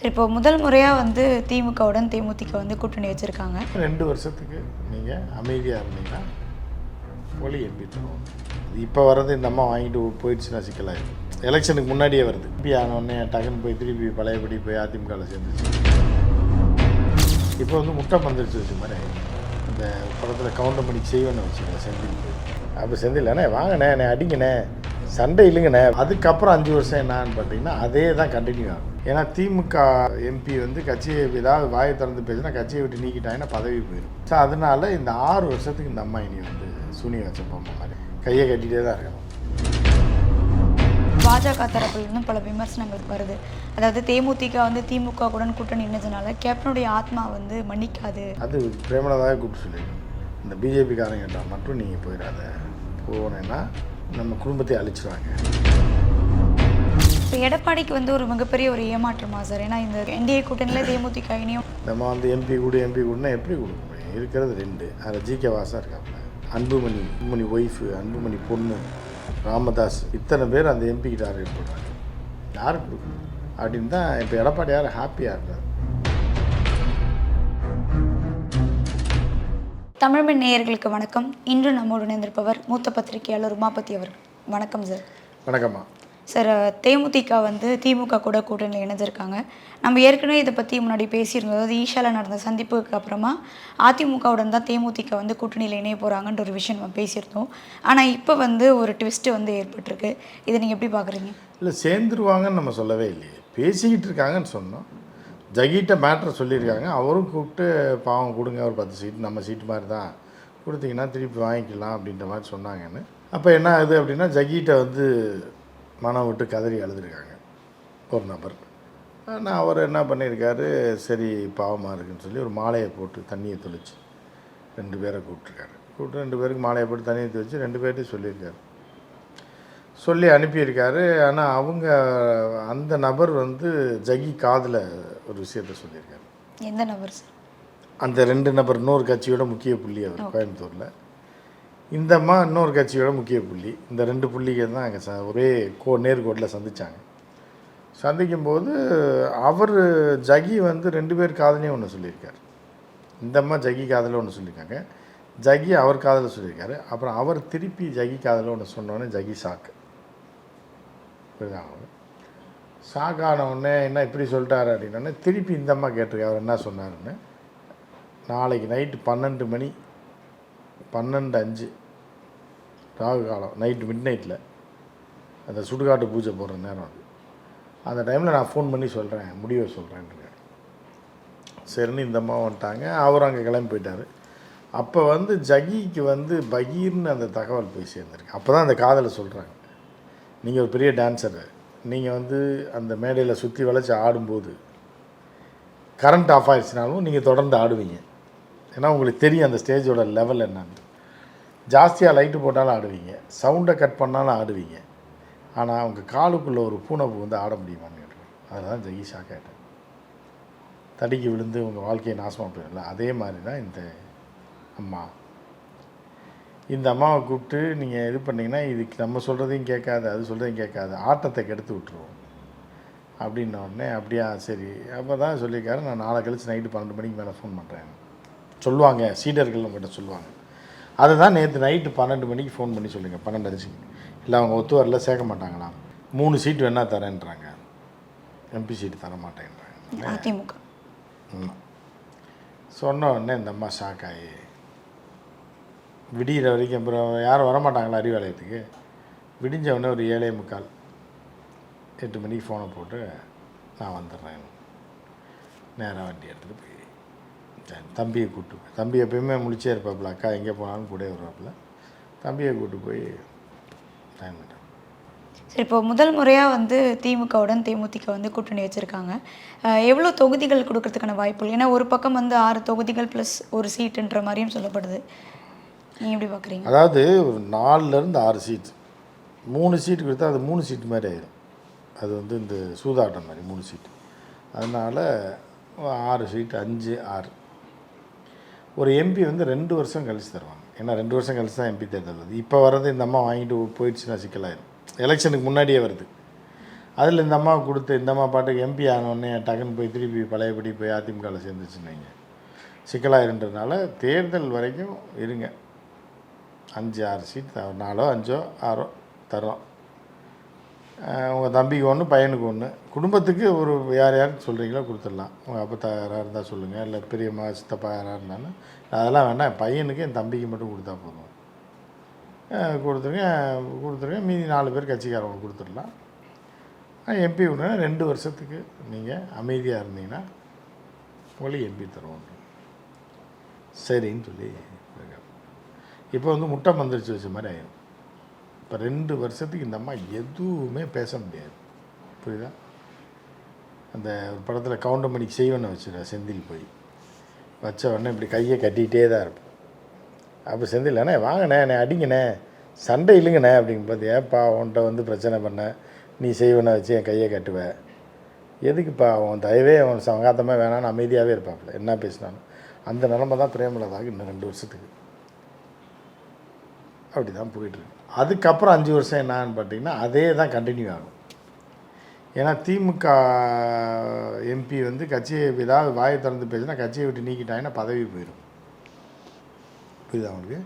சரி இப்போ முதல் முறையாக வந்து திமுகவுடன் தேமுதிக வந்து கூட்டணி வச்சுருக்காங்க. ரெண்டு வருஷத்துக்கு நீங்கள் அமைதியாக இருந்தீங்கன்னா ஒளி எம்பி இப்போ வர்றது இந்த அம்மா வாங்கிட்டு போயிடுச்சுன்னா சிக்கலாயிடும் எலெக்ஷனுக்கு முன்னாடியே வருது. இப்படி ஆனோடனே டக்குன்னு போய் திருப்பி பழையபடி போய் அதிமுகவில் சேர்ந்துச்சு. இப்போ வந்து முட்டை பந்துருச்சு வச்சு மாதிரி இந்த படத்தில் கவுண்டர் பண்ணி செய்வேன்னு வச்சுக்கோங்க செந்தில். அப்போ செந்தில் அண்ணே வாங்கண்ணே என்னை அடிங்கண்ணே சண்டை இல்லைங்கண்ணே அதுக்கப்புறம் அஞ்சு வருஷம் என்னன்னு பார்த்தீங்கன்னா அதே தான் கண்டினியூ ஆகும். ஏன்னா திமுக எம்பி வந்து கட்சியை ஏதாவது வாயை திறந்து பேசினா கட்சியை விட்டு நீக்கிட்டாங்கன்னா பதவி போயிடும் ஸோ அதனால இந்த ஆறு வருஷத்துக்கு இந்த அம்மா இனி வந்து சூனிய வச்ச பொம்மை மாதிரி கையை கட்டிகிட்டே தான் இருக்கணும். பாஜக தரப்புலேருந்து பல விமர்சனங்கள் வருது. அதாவது தேமுதிக வந்து திமுக உடன் கூட்டணி நின்றதுனால கேப்டனுடைய ஆத்மா வந்து மன்னிக்காது. அது பிரேமலதாவே கூப்பிட்டு சொல்லிடுங்க இந்த பிஜேபிக்காரங்கிட்ட மட்டும் நீங்கள் போயிடாத. போனேன்னா நம்ம குடும்பத்தை அழிச்சிருவாங்க. இப்போ எடப்பாடிக்கு வந்து ஒரு மிகப்பெரிய ஒரு ஏமாற்றமா சார்? ஏன்னா இந்த என்டிஏ கூட்டணியில் தேமுதிக இனியும் நம்ம வந்து எம்பி கூட எம்பி கூடனா எப்படி கொடுக்க முடியும் இருக்கிறது ரெண்டு. அதில் ஜிகே வாசா இருக்காப்புல. அன்புமணி அன்புமணி ஒய்ஃபு அன்புமணி பொண்ணு ராமதாஸ். இத்தனை பேர் அந்த எம்பி கிட்ட டார்கெட் பண்ணுறாங்க யாருக்கு கொடுக்கணும்? அப்படின்னு தான் இப்போ எடப்பாடி யார் ஹாப்பியாக இருக்கார். தமிழ்மண் நேயர்களுக்கு வணக்கம். இன்று நம்மோடு இணைந்திருப்பவர் மூத்த பத்திரிகையாளர் உமாபதி அவர்கள். வணக்கம் சார். வணக்கம்மா. சார் தேமுதிக வந்து திமுக கூட கூட்டணியில் இணைஞ்சிருக்காங்க. நம்ம ஏற்கனவே இதை பற்றி முன்னாடி பேசியிருந்தோம். அதாவது ஈஷாவில் நடந்த சந்திப்புக்கு அப்புறமா அதிமுகவுடன் தான் தேமுதிக வந்து கூட்டணியில் இணைய போகிறாங்கன்ற ஒரு விஷயம் நம்ம பேசியிருந்தோம். ஆனால் இப்போ வந்து ஒரு ட்விஸ்ட்டு வந்து ஏற்பட்டிருக்கு. இதை நீங்கள் எப்படி பார்க்குறீங்க இல்லை சேர்ந்துருவாங்கன்னு நம்ம சொல்லவே இல்லையே. பேசிக்கிட்டு இருக்காங்கன்னு சொன்னோம். ஜகிட்ட மேட்ரு சொல்லியிருக்காங்க. அவரும் கூப்பிட்டு பாவம் கொடுங்க ஒரு பத்து சீட் நம்ம சீட்டு மாதிரி தான் கொடுத்தீங்கன்னா திருப்பி வாங்கிக்கலாம் அப்படின்ற மாதிரி சொன்னாங்கன்னு. அப்போ என்ன ஆகுது அப்படின்னா ஜகிட்ட வந்து மனம் விட்டு கதறி அழுதுருக்காங்க. ஒரு நபர். ஆனால் அவர் என்ன பண்ணியிருக்காரு சரி பாவமாக இருக்குன்னு சொல்லி ஒரு மாலையை போட்டு தண்ணியை தெளிச்சு ரெண்டு பேரை கூப்பிட்ருக்காரு கூப்பிட்டு ரெண்டு பேருக்கு மாலையை போட்டு தண்ணியை தெளிச்சு ரெண்டு பேர்ட்டையும் சொல்லியிருக்காரு. சொல்லி அனுப்பியிருக்காரு ஆனால் அவங்க அந்த நபர் வந்து ஜகி காதில் ஒரு விஷயத்த சொல்லியிருக்காரு. எந்த நபர் சார்? அந்த ரெண்டு நபர் இன்னொரு கட்சியோட முக்கிய புள்ளி அவர் கோயம்புத்தூரில். இந்த அம்மா இன்னொரு கட்சியோட முக்கிய புள்ளி. இந்த ரெண்டு புள்ளிகள் தான் அங்கே ச ஒரே கோ நேர்கோட்டில் சந்திச்சாங்க. சந்திக்கும்போது அவர் ஜகி வந்து ரெண்டு பேர் காதலையும் ஒன்று சொல்லியிருக்கார். இந்த அம்மா ஜகி காதலை ஒன்று சொல்லியிருக்காங்க. ஜகி அவர் காதலை சொல்லியிருக்காரு. அப்புறம் அவர் திருப்பி ஜகி காதலை ஒன்று சொன்னோன்னே ஜகி சாக்கு புரியுதாங்க சாக்கான உடனே என்ன இப்படி சொல்லிட்டாரு அப்படின்னோடனே திருப்பி இந்த அம்மா கேட்டிருக்காரு. அவர் என்ன சொன்னாருன்னு? நாளைக்கு நைட்டு பன்னெண்டு மணி பன்னெண்டு அஞ்சு. ராகு காலம் நைட்டு மிட் நைட்டில் அந்த சுடுகாட்டு பூஜை போடுற நேரம் அது. அந்த டைமில் நான் ஃபோன் பண்ணி சொல்கிறேன் முடிவை சொல்கிறேன்ட்டு சரின்னு இந்த அம்மா வந்துட்டாங்க. அவர் அங்கே கிளம்பி போயிட்டார். அப்போ வந்து ஜகிக்கு வந்து பகீர்னு அந்த தகவல் போய் சேர்ந்துருக்கு. அப்போ தான் அந்த காதலை சொல்கிறாங்க நீங்கள் ஒரு பெரிய டான்ஸரு நீங்கள் வந்து அந்த மேடையில் சுற்றி வளைச்சி ஆடும்போது கரண்ட் ஆஃப் ஆயிடுச்சுனாலும் நீங்கள் தொடர்ந்து ஆடுவீங்க. ஏன்னா உங்களுக்கு தெரியும் அந்த ஸ்டேஜோட லெவல் என்னன்னு. ஜாஸ்தியாக லைட்டு போட்டாலும் ஆடுவீங்க. சவுண்டை கட் பண்ணாலும் ஆடுவீங்க. ஆனால் அவங்க காலுக்குள்ளே ஒரு பூனை வந்து ஆட முடியுமான்னு கேட்டேன் தான் ஜெகிஷா கேட்டேன். தடிக்கு விழுந்து உங்கள் வாழ்க்கையை நாசமாக போயிடல அதே மாதிரி தான் இந்த அம்மா. இந்த அம்மாவை கூப்பிட்டு நீங்கள் இது பண்ணிங்கன்னா இதுக்கு நம்ம சொல்கிறதையும் கேட்காது அது சொல்கிறதையும் கேட்காது. ஆட்டத்தை கெடுத்து விட்டுருவோம். அப்படின்ன உடனே அப்படியா சரி. அப்போ தான் சொல்லியிருக்காரு. நான் நாளை கழிச்சு நைட்டு பன்னெண்டு மணிக்கு மேலே ஃபோன் பண்ணுறேன் சொல்லுவாங்க. சீடர்கள் நம்மகிட்ட சொல்லுவாங்க. அதை தான் நேற்று நைட்டு பன்னெண்டு மணிக்கு ஃபோன் பண்ணி சொல்லுங்கள் பன்னெண்டு அரிசிக்கு இல்லை அவங்க ஒத்து வரல சேர்க்க மாட்டாங்களாம் மூணு சீட் வேணா தரேன்றாங்க. எம்பி சீட்டு தர மாட்டேன்றாங்க அதிமுக. சொன்ன உடனே இந்த அம்மா ஷாக் ஆகி விடிகிற வரைக்கும் அப்புறம் யாரும் வரமாட்டாங்களா அறிவாலயத்துக்கு? விடிஞ்ச உடனே ஒரு ஏழே முக்கால் எட்டு மணிக்கு ஃபோனை போட்டு நான் வந்துடுறேன். நேராக வண்டி எடுத்துகிட்டு போய் தம்பியை கூப்பிட்டு போய். தம்பி எப்பயுமே முழிச்சே இருப்பாப்புல அக்கா எங்கே போனாலும் கூட வருவாப்புல. தம்பியை கூப்பிட்டு போய் டைம் பண்ணிட்டேன் சரி இப்போ முதல் முறையாக வந்து திமுகவுடன் தேமுதிக வந்து கூட்டணி வச்சுருக்காங்க. எவ்வளோ தொகுதிகள் கொடுக்கறதுக்கான வாய்ப்புகள்? ஏன்னா ஒரு பக்கம் வந்து ஆறு தொகுதிகள் ப்ளஸ் ஒரு சீட்டுன்ற மாதிரியும் சொல்லப்படுது. நீங்கள் எப்படி பார்க்குறீங்க அதாவது ஒரு நாலுலேருந்து ஆறு சீட் மூணு சீட்டு கொடுத்தா அது மூணு சீட்டு மாதிரி ஆயிடும் அது வந்து இந்த சூதாட்டம் மாதிரி மூணு சீட்டு அதனால் ஆறு சீட்டு அஞ்சு ஆறு. ஒரு எம்பி வந்து ரெண்டு வருஷம் கழிச்சு தருவாங்க. ஏன்னா ரெண்டு வருஷம் கழிச்சு தான் எம்பி தேர்தல் வருது. இப்போ வர்றது இந்த அம்மா வாங்கிட்டு போயிடுச்சுன்னா சிக்கலாயிரும். எலெக்ஷனுக்கு முன்னாடியே வருது. அதில் இந்த அம்மா கொடுத்து இந்த அம்மா பாட்டுக்கு எம்பி ஆனோடனே டக்குன்னு போய் திருப்பி பழையபடி போய் அதிமுகவில் சேர்ந்துச்சுன்னு வைங்க. சிக்கலாயிருன்றதுனால தேர்தல் வரைக்கும் இருங்க. அஞ்சு ஆறு சீட் நாலோ அஞ்சோ ஆறோ தரோம் உங்கள் தம்பிக்கு ஒன்று பையனுக்கு ஒன்று குடும்பத்துக்கு ஒரு யார் யாருக்கு சொல்கிறீங்களோ கொடுத்துடலாம். உங்கள் அப்பா யாராக இருந்தால் சொல்லுங்கள் இல்லை பெரியம்மா சித்தப்பா யாராக இருந்தாலும். அதெல்லாம் வேண்டாம். என் பையனுக்கு என் தம்பிக்கு மட்டும் கொடுத்தா போதும். கொடுத்துருங்க கொடுத்துருங்க. மீதி நாலு பேர் கட்சிக்காரவங்க கொடுத்துடலாம். எம்பி ஒன்று ரெண்டு வருஷத்துக்கு நீங்கள் அமைதியாக இருந்தீங்கன்னா உங்களுக்கு எம்பி தருவோம். சரின்னு சொல்லி இப்போ வந்து முட்டை மந்திரிச்சு வச்ச மாதிரி ஆயிடும் இப்போ ரெண்டு வருஷத்துக்கு இந்த அம்மா எதுவுமே பேச முடியாது. புரியுதா? அந்த ஒரு படத்தில் கவுண்டமணிக்கு செய்வனை வச்சுருவா செந்தில் போய். வச்ச உடனே இப்படி கையை கட்டிக்கிட்டே தான் இருப்போம் அப்போ செந்தில் அண்ணே வாங்கண்ணே என்னை அடிங்கண்ணே சண்டை இல்லைங்கண்ணே அப்படிங்க பார்த்து ஏன்ப்பா உன்கிட்ட வந்து பிரச்சனை பண்ண நீ செய்வனை வச்சு என் கையை கட்டுவ. எதுக்குப்பா அவன் தயவே அவன் சங்காத்தமாக வேணான்னு அமைதியாகவே இருப்பாப்புல. என்ன பேசினாலும். அந்த நிலமை தான் பிரேமலதாக்கு இன்னும் ரெண்டு வருஷத்துக்கு. அப்படி தான் போயிட்டுருக்கு அதுக்கப்புறம் அஞ்சு வருஷம் என்னான்னு பார்த்தீங்கன்னா அதே தான் கண்டினியூ ஆகும். ஏன்னா திமுக எம்பி வந்து கட்சியை ஏதாவது வாயை திறந்து பேசினா கட்சியை விட்டு நீக்கிட்டாங்கன்னா பதவி போயிடும் புரியுதா உங்களுக்கு?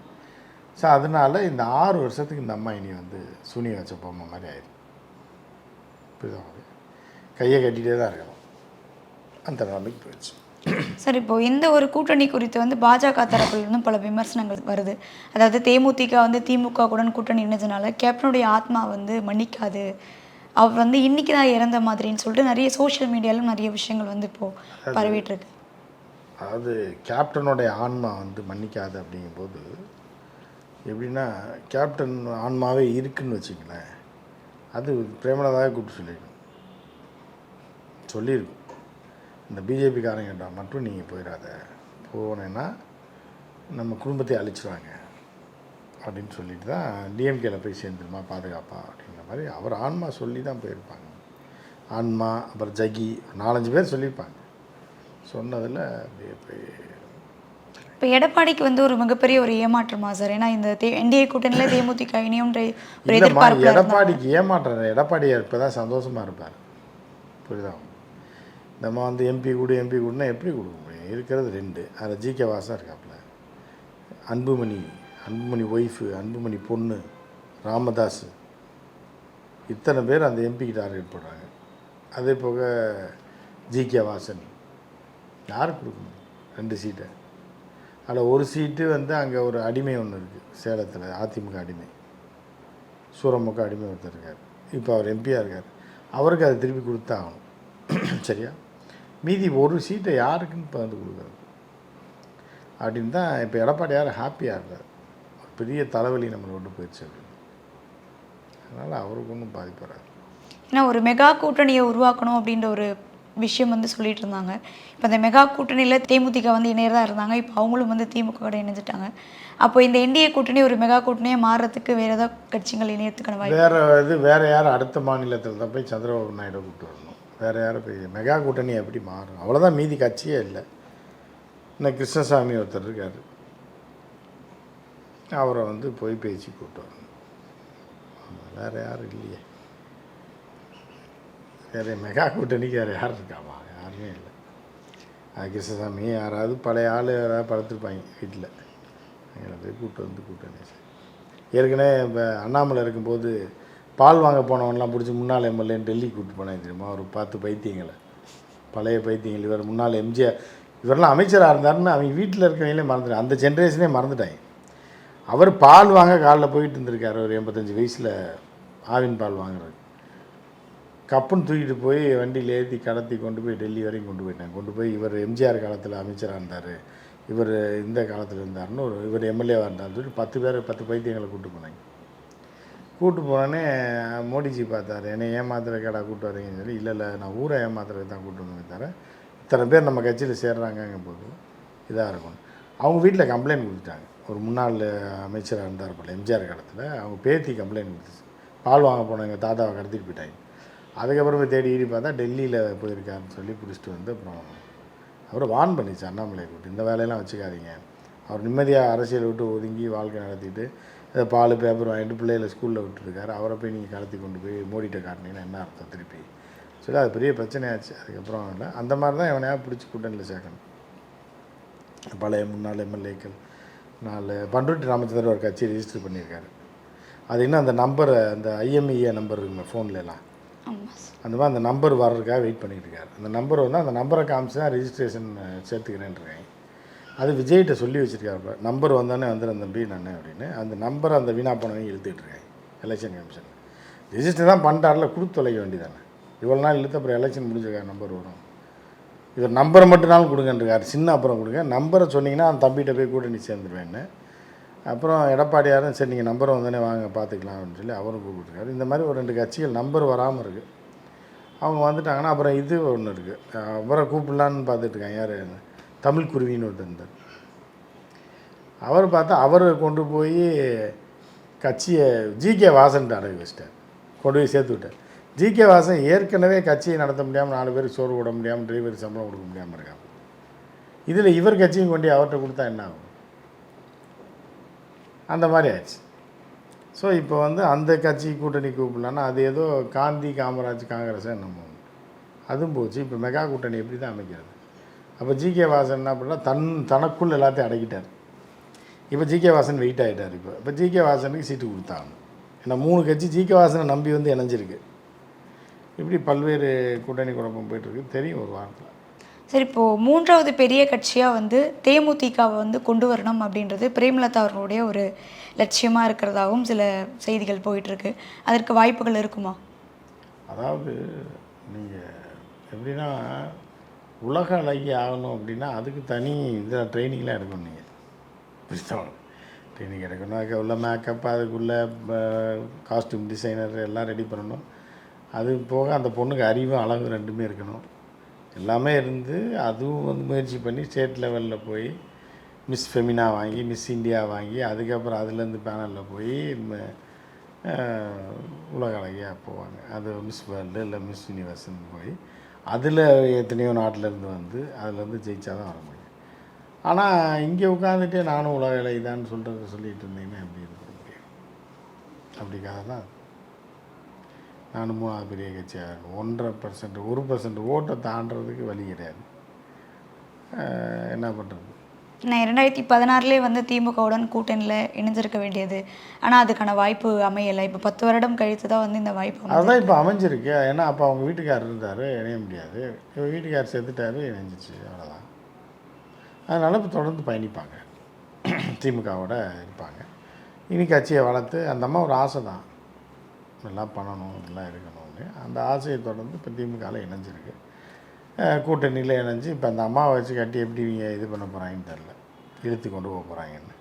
ஸோ அதனால இந்த ஆறு வருஷத்துக்கு இந்த அம்மா இனி வந்து சூனிய வச்ச பொம்மை மாதிரி ஆயிடும் புரியுதா உங்களுக்கு? கையை கட்டிகிட்டே தான் இருக்கணும். அந்த நிலைமைக்கு போயிடுச்சு. சார் இப்போ இந்த ஒரு கூட்டணி குறித்து வந்து பாஜக தரப்புல இருந்தும் பல விமர்சனங்கள் வருது. அதாவது தேமுதிக வந்து திமுக கூட கூட்டணி இணைஞ்சனால கேப்டனுடைய ஆத்மா வந்து மன்னிக்காது. அவர் வந்து இன்னைக்கு தான் இறந்த மாதிரின்னு சொல்லிட்டு நிறைய சோஷியல் மீடியாலும் நிறைய விஷயங்கள் வந்து இப்போ பரவிட்டு இருக்கு அதாவது கேப்டனுடைய ஆன்மா வந்து மன்னிக்காது அப்படிங்கும்போது எப்படின்னா கேப்டன் ஆன்மாவே இருக்குன்னு வச்சுங்களேன் அது பிரேமலதாவே கூப்பிட்டு சொல்லியிருக்கும் சொல்லியிருக்கும் இந்த பிஜேபிக்காரங்கிட்ட மட்டும் நீங்கள் போயிடாத போனேன்னா நம்ம குடும்பத்தை அழிச்சிருவாங்க. அப்படின்னு சொல்லிட்டு தான் டிஎம்கேல போய் சேர்ந்துருமா பாதுகாப்பா அப்படிங்கிற மாதிரி அவர் ஆன்மா சொல்லி தான் போயிருப்பாங்க. ஆன்மா அப்புறம் ஜகி நாலஞ்சு பேர் சொல்லியிருப்பாங்க. சொன்னதில் அப்படியே போய் இப்போ எடப்பாடிக்கு வந்து ஒரு மிகப்பெரிய ஒரு ஏமாற்றமா சார்? ஏன்னா இந்த என்டிஏ கூட்டணியில் தேமுதிக இணையும்ன்ற எடப்பாடிக்கு ஏமாற்றம் எடப்பாடியார் இப்போ தான் சந்தோஷமாக இருப்பார். புரியுதா? நம்ம வந்து எம்பி கொடு எம்பி கொடுனா எப்படி கொடுக்க முடியும் இருக்கிறது ரெண்டு. அதில் ஜிகே வாசன் இருக்காப்புல. அன்புமணி அன்புமணி ஒய்ஃபு அன்புமணி பொண்ணு ராமதாஸ். இத்தனை பேர் அந்த எம்பிக்கு டார்கெட் போடுறாங்க. அதே போக ஜிகே வாசன். யார் கொடுக்க முடியும் ரெண்டு சீட்டை அதில் ஒரு சீட்டு வந்து அங்கே ஒரு அடிமை ஒன்று இருக்குது சேலத்தில் அதிமுக அடிமை. சூரமுக அடிமை ஒருத்தர் இருக்கார். இப்போ அவர் எம்பியாக இருக்கார். அவருக்கு அதை திருப்பி கொடுத்தாகணும் சரியா? மீதி ஒரு சீட்டை யாருக்குன்னு இப்போ வந்து கொடுக்குறது? அப்படின்னு தான் இப்போ எடப்பாடியார் ஹாப்பியாக இருக்கார் ஒரு பெரிய தலைவலி நம்மளை விட்டு போயிடுச்சு அப்படின்னு. அதனால் அவருக்கு ஒன்றும் பாதிப்பு வராது. ஏன்னா ஒரு மெகா கூட்டணியை உருவாக்கணும் அப்படின்ற ஒரு விஷயம் வந்து சொல்லிட்டு இருந்தாங்க. இப்போ இந்த மெகா கூட்டணியில் தேமுதிக வந்து இணையறதா இருந்தாங்க. இப்போ அவங்களும் வந்து திமுக கூட இணைஞ்சிட்டாங்க. அப்போ இந்த என்டிஏ கூட்டணி ஒரு மெகா கூட்டணியாக மாறுறதுக்கு வேற ஏதாவது கட்சிகள் இணையத்துக்கான வாய்ப்பு வேறு இது வேறு யார் அடுத்த மாநிலத்தில் தான் போய் சந்திரபாபு நாயுடு கூப்பிட்டு வரணும்? வேறு யாரும் போய் மெகா கூட்டணி எப்படி மாறும்? அவ்வளோதான் மீதி கட்சியே இல்லை. இன்னும் கிருஷ்ணசாமி ஒருத்தர் இருக்கார். அவரை வந்து போய் பேச்சு கூப்பிட்டு வரணும். வேறு யாரும் இல்லையே. வேறு மெகா கூட்டணிக்கு வேறு யார் இருக்காமா? யாருமே இல்லை. அது கிருஷ்ணசாமி யாராவது பழைய ஆள் யாராவது படுத்துருப்பாங்க வீட்டில் எங்களை போய் கூப்பிட்டு வந்து கூட்டணி ஏற்கனவே இப்போ அண்ணாமலை இருக்கும்போது பால் வாங்க போனவன்லாம் பிடிச்சி முன்னாள் எம்எல்ஏன்னு டெல்லி கூப்பிட்டு போனேன் தெரியுமா? ஒரு பத்து பைத்தியங்களை. பழைய பைத்தியங்கள். இவர் முன்னாள் எம்ஜிஆர். இவரெல்லாம் அமைச்சராக இருந்தாருன்னு அவங்க வீட்டில் இருக்கவங்களே மறந்துட்டாங்க. அந்த ஜென்ரேஷனே மறந்துட்டாங்க. அவர் பால் வாங்க காலைல போயிட்டு இருந்திருக்காரு. ஒரு எண்பத்தஞ்சு வயசில் ஆவின் பால் வாங்குறது கப்புன்னு தூக்கிட்டு போய் வண்டியில் ஏற்றி கடத்தி கொண்டு போய் டெல்லி வரைக்கும் கொண்டு போயிட்டாங்க. கொண்டு போய் இவர் எம்ஜிஆர் காலத்தில் அமைச்சராக இருந்தார். இவர் இந்த காலத்தில் இருந்தாருன்னு ஒரு இவர் எம்எல்ஏவாக இருந்தார்னு சொல்லி பத்து பேர் பத்து பைத்தியங்களை கூப்பிட்டு போனாங்க. கூப்பிட்டு போனோடனே மோடிஜி பார்த்தாரு என்னை ஏமாத்துறக்கடா கூப்பிட்டு வரீங்கன்னு சொல்லி இல்லை இல்லை நான் ஊரை ஏமாத்துறதுக்கு தான் கூப்பிட்டு வந்து தவிர இத்தனை பேர் நம்ம கட்சியில் சேர்றாங்கங்கும் போது இதாக இருக்கும். அவங்க வீட்டில் கம்ப்ளைண்ட் கொடுத்துட்டாங்க. ஒரு முன்னாள் அமைச்சராக இருந்தார் போல எம்ஜிஆர் காலத்தில் அவங்க பேத்தி கம்ப்ளைண்ட் கொடுத்துச்சு. பால் வாங்க போன எங்கள் தாத்தாவை கடத்திட்டு போயிட்டாங்க. அதுக்கப்புறம் போய் தேடி ஈடி பார்த்தா டெல்லியில் போயிருக்காருன்னு சொல்லி பிடிச்சிட்டு வந்து அப்புறம் அவரை வான் பண்ணிச்சு அண்ணாமலை கூப்பிட்டு இந்த வேலையெல்லாம் வச்சுக்காதீங்க. அவர் நிம்மதியாக அரசியல் விட்டு ஒதுங்கி வாழ்க்கை நடத்திட்டு பால் பேப்பர் வாங்கிட்டு பிள்ளைகளை ஸ்கூலில் விட்டுருக்காரு. அவரை போய் நீங்கள் கடத்தி கொண்டு போய் மோடிட்ட காட்டினீங்கன்னா என்ன அர்த்தம் திருப்பி? சரி அது பெரிய பிரச்சனையாச்சு. அதுக்கப்புறம் இல்லை அந்த மாதிரி தான் எவனையா பிடிச்சி கூட்டணியில் சேர்க்கணும். பழைய முன்னாள் எம்எல்ஏக்கள் நாலு பண்ருட்டி ராமச்சந்திரன் ஒரு கட்சி ரிஜிஸ்டர் பண்ணியிருக்காரு. அது இன்னும் அந்த நம்பரை அந்த ஐஎம்இஏ நம்பர் இருக்குங்க ஃபோன்ல எல்லாம்? ஆமாம் சார் அந்த மாதிரி அந்த நம்பர் வர்றதுக்காக வெயிட் பண்ணிட்டு இருக்காரு. அந்த நம்பர் வந்து அந்த நம்பரை காமிச்சு தான் ரிஜிஸ்ட்ரேஷன் சேர்த்துக்கிறேன்ருக்கேன் அது விஜய்கிட்ட சொல்லி வச்சுருக்காரு நம்பர் வந்தானே வந்துடுறேன் தம்பி நான் அப்படின்னு. அந்த நம்பரை அந்த வீணா போனவங்க இழுத்துட்டு எலெக்ஷன் கமிஷன் ரிஜிஸ்டர் தான் பண்ணிட்டார்ல கொடுத்து தொலைக்க வேண்டியதானே. இவ்வளோ நாள் இழுத்து அப்புறம் எலெக்ஷன் முடிஞ்சிருக்காரு நம்பர் வரும். இவர் நம்பரை மட்டும்னாலும் கொடுங்கன்றிருக்காரு. சின்ன அப்புறம் கொடுங்க. நம்பரை சொன்னீங்கன்னா அந்த தம்பிகிட்ட போய் கூட்டணி சேர்ந்துருவேன்னு. அப்புறம் எடப்பாடியாரும் சரி நீங்கள் நம்பர் வந்தோடனே வாங்க பார்த்துக்கலாம் அப்படின்னு சொல்லி அவரும் கூப்பிட்டுருக்காரு. இந்த மாதிரி ஒரு ரெண்டு கட்சிகள் நம்பர் வராமல் இருக்குது அவங்க வந்துட்டாங்கன்னா அப்புறம் இது ஒன்று இருக்குது அவரை கூப்பிடலான்னு பார்த்துட்ருக்காங்க யார்? தமிழ் குருவின்னு ஒருத்தர் இருந்தார். அவர் பார்த்தா அவரை கொண்டு போய் கட்சியை ஜிகே வாசன்ட்டு அடகு வச்சிட்டார். கொண்டு போய் சேர்த்து விட்டார். ஜிகே வாசன் ஏற்கனவே கட்சியை நடத்த முடியாமல் நாலு பேருக்கு சோறு விட முடியாமல் டிரைவருக்கு சம்பளம் கொடுக்க முடியாமல் இருக்காங்க. இதில் இவர் கட்சியும் கொண்டு அவர்கிட்ட கொடுத்தா என்ன ஆகும்? அந்த மாதிரி ஆயிடுச்சு. ஸோ இப்போ வந்து அந்த கட்சி கூட்டணி கூப்பிடலான்னா அது ஏதோ காந்தி காமராஜ் காங்கிரஸ் என்னமோ. அதுவும் போச்சு. இப்போ மெகா கூட்டணி எப்படி தான் அமைக்கிறது? அப்போ ஜிகே வாசன் என்ன பண்ணா தன் தனக்குள் எல்லாத்தையும் அடக்கிட்டார். இப்போ ஜிகே வாசன் வெயிட் ஆகிட்டார் இப்போ. இப்போ ஜிகே வாசனுக்கு சீட்டு கொடுத்தாங்க. ஏன்னா மூணு கட்சி ஜிகே வாசனை நம்பி வந்து இணைஞ்சிருக்கு. இப்படி பல்வேறு கூட்டணி குழப்பம் போயிட்டுருக்கு. தெரியும் ஒரு வாரத்தில். சரி இப்போது மூன்றாவது பெரிய கட்சியாக வந்து தேமுதிகவை வந்து கொண்டு வரணும் அப்படின்றது பிரேமலதா அவர்களுடைய ஒரு லட்சியமாக இருக்கிறதாகவும் சில செய்திகள் போயிட்டுருக்கு. அதற்கு வாய்ப்புகள் இருக்குமா? அதாவது நீங்கள் எப்படின்னா உலக அழகி ஆகணும் அப்படின்னா அதுக்கு தனி இதில் ட்ரைனிங்லாம் எடுக்கணும் நீங்கள் புரிஞ்சவங்க ட்ரைனிங் எடுக்கணும். அதுக்கு உள்ள மேக்கப் அதுக்குள்ள காஸ்டியூம் டிசைனர் எல்லாம் ரெடி பண்ணணும். அது போக அந்த பொண்ணுக்கு அறிவும் அழகும் ரெண்டுமே இருக்கணும். எல்லாமே இருந்து அதுவும் வந்து முயற்சி பண்ணி ஸ்டேட் லெவலில் போய் மிஸ் ஃபெமினா வாங்கி மிஸ் இந்தியா வாங்கி அதுக்கப்புறம் அதுலேருந்து பேனலில் போய் ம- உலக அழகியாக போவாங்க. அது மிஸ் வேர்ல்டு இல்லை மிஸ் யூனிவர்ஸ்னு போய் அதில் எத்தனையோ நாட்டிலேருந்து வந்து அதுலேருந்து ஜெயிச்சா தான் வர முடியும். ஆனால் இங்கே உட்காந்துட்டே நானும் உலக அழகிதான்னு சொல்கிறத சொல்லிகிட்டு இருந்தீங்கன்னா எப்படி இருக்க முடியும்? அப்படிக்காக தான் நானும் மூணாவது பெரிய கட்சியாக இருக்கும் ஒன்றரை பர்சன்ட் ஒரு பர்சன்ட் ஓட்டை தாண்டுறதுக்கு வழி கிடையாது. என்ன பண்ணுறது நான் இரண்டாயிரத்தி பதினாறுலேயே வந்து திமுகவுடன் கூட்டணியில் இணைஞ்சிருக்க வேண்டியது. ஆனால் அதுக்கான வாய்ப்பு அமையலை. இப்போ பத்து வருடம் கழித்து தான் வந்து இந்த வாய்ப்பு அதுதான் இப்போ அமைஞ்சிருக்கு. ஏன்னா அப்போ அவங்க வீட்டுக்காரர் இருந்தார் இணைய முடியாது. இப்போ வீட்டுக்கார் செத்துட்டாரு இணைஞ்சிச்சு அவ்வளோதான் அதனால் இப்போ தொடர்ந்து பயணிப்பாங்க. திமுகவோட இருப்பாங்க. இனி கட்சியை வளர்த்து அந்த அம்மா ஒரு ஆசை தான் நல்லா பண்ணணும் இதெல்லாம் இருக்கணும்னு. அந்த ஆசையை தொடர்ந்து இப்போ திமுகவில் இணைஞ்சிருக்கு. கூட்டணியில் இணைஞ்சு இப்போ அந்த அம்மாவை வச்சு கட்டி எப்படி இவங்க இது பண்ண போகிறாங்கன்னு தெரில இழுத்து கொண்டு போக போகிறாங்கன்னு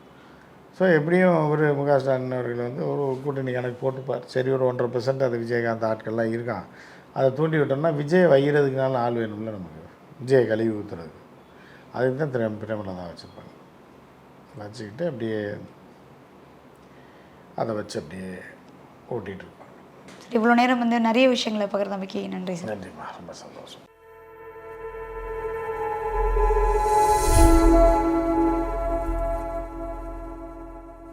ஸோ எப்படியும் ஒரு முக ஸ்டாலின் அவர்கள் வந்து ஒரு கூட்டணி கணக்கு போட்டுப்பார். சரி ஒரு ஒன்றரை பெர்சன்ட் அது விஜயகாந்த் ஆட்கள்லாம் இருக்கான். அதை தூண்டி விட்டோம்னா விஜய் வைகிறதுக்குனால ஆள் வேணும்ல நமக்கு. விஜயை கழுவி ஊற்றுறதுக்கு அதுக்கு தான் திரை பிரேமலா தான் வச்சுருப்பாங்க. வச்சுக்கிட்டு அப்படியே அதை வச்சு அப்படியே ஓட்டிகிட்டு இருப்பாங்க. இவ்வளோ நேரம் வந்து நிறைய விஷயங்களை பகிர்ந்தமைக்கு நன்றி சார். நன்றிம்மா. ரொம்ப சந்தோஷம்.